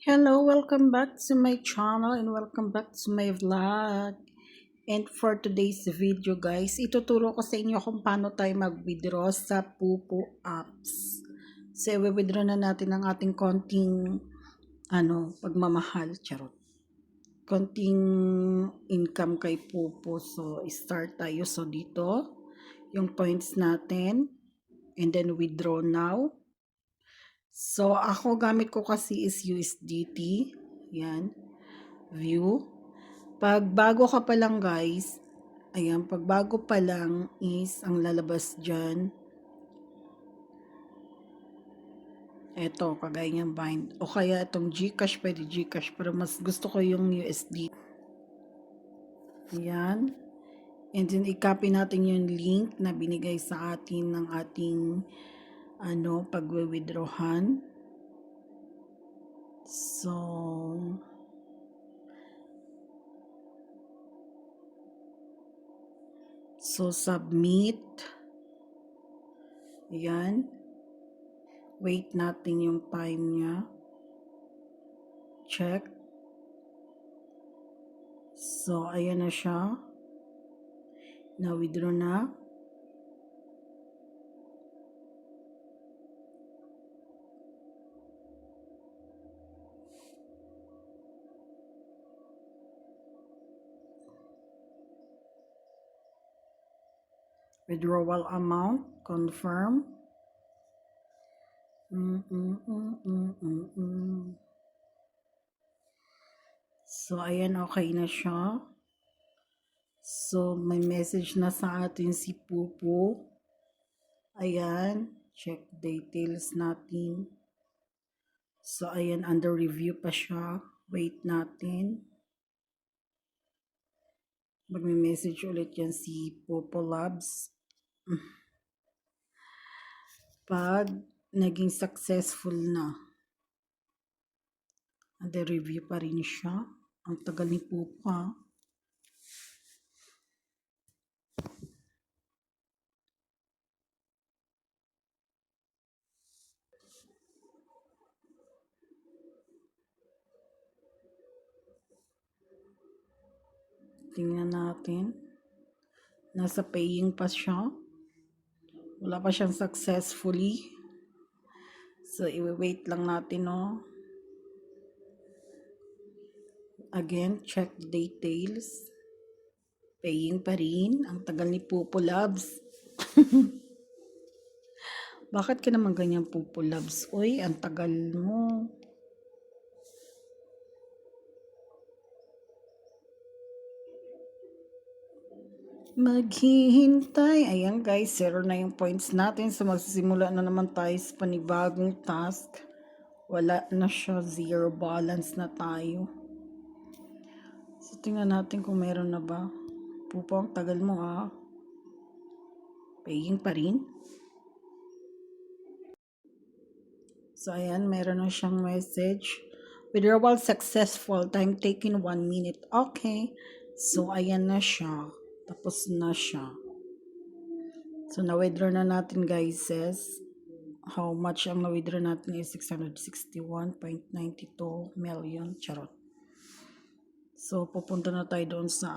Hello, welcome back to my channel and welcome back to my vlog. And for today's video guys, ituturo ko sa inyo kung paano tayo mag-withdraw sa Pupo apps. So, i-withdraw na natin ang ating konting ano, pagmamahal, charot. Konting income kay Pupo. So, start tayo. So, dito, yung points natin. And then, withdraw now. So, ako gamit ko kasi is USDT. Yan. View. Pag bago ka pa lang guys, ayan, pag bago pa lang is ang lalabas dyan. Eto, kagaya niyang bind. O kaya itong Gcash, pwede Gcash. Pero mas gusto ko yung USD. Yan. And then, i-copy natin yung link na binigay sa atin ng ating ano, pagwe-withdrawhan. So, so submit. Yan. Wait natin yung time niya. Check. So, ayan na siya. Na-withdraw na. Withdrawal amount, confirm. Mm, mm, mm, mm, mm, mm. So, ayan, okay na siya. So, may message na sa atin si Pupo. Ayan, check details natin. So, ayan, under review pa siya. Wait natin. Magme-message ulit yan si Popo Labs. Pag naging successful na. Under review pa rin siya. Ang tagal ni Popo ha. Tingnan natin. Nasa paying pa siya. Wala pa siyang successfully. So, i-wait lang natin, no. Again, check details. Paying pa rin. Ang tagal ni Pupo Labs. Bakit ka naman ganyan, Pupo Labs? Uy, ang tagal mo. Maghihintay. Ayan guys, zero na yung points natin. So magsisimula na naman tayo sa panibagong task. Wala na siya. Zero balance na tayo. So tingnan natin kung meron na ba. Pupo, ang tagal mo ah. Paying pa rin. So ayan, meron na siyang message. Withdrawal successful. Time taken 1 minute. Okay. So ayan na siya. Tapos na siya. So, na-withdraw na natin guys how much ang na-withdraw natin is 661.92 million. Charot. So, pupunta na tayo doon sa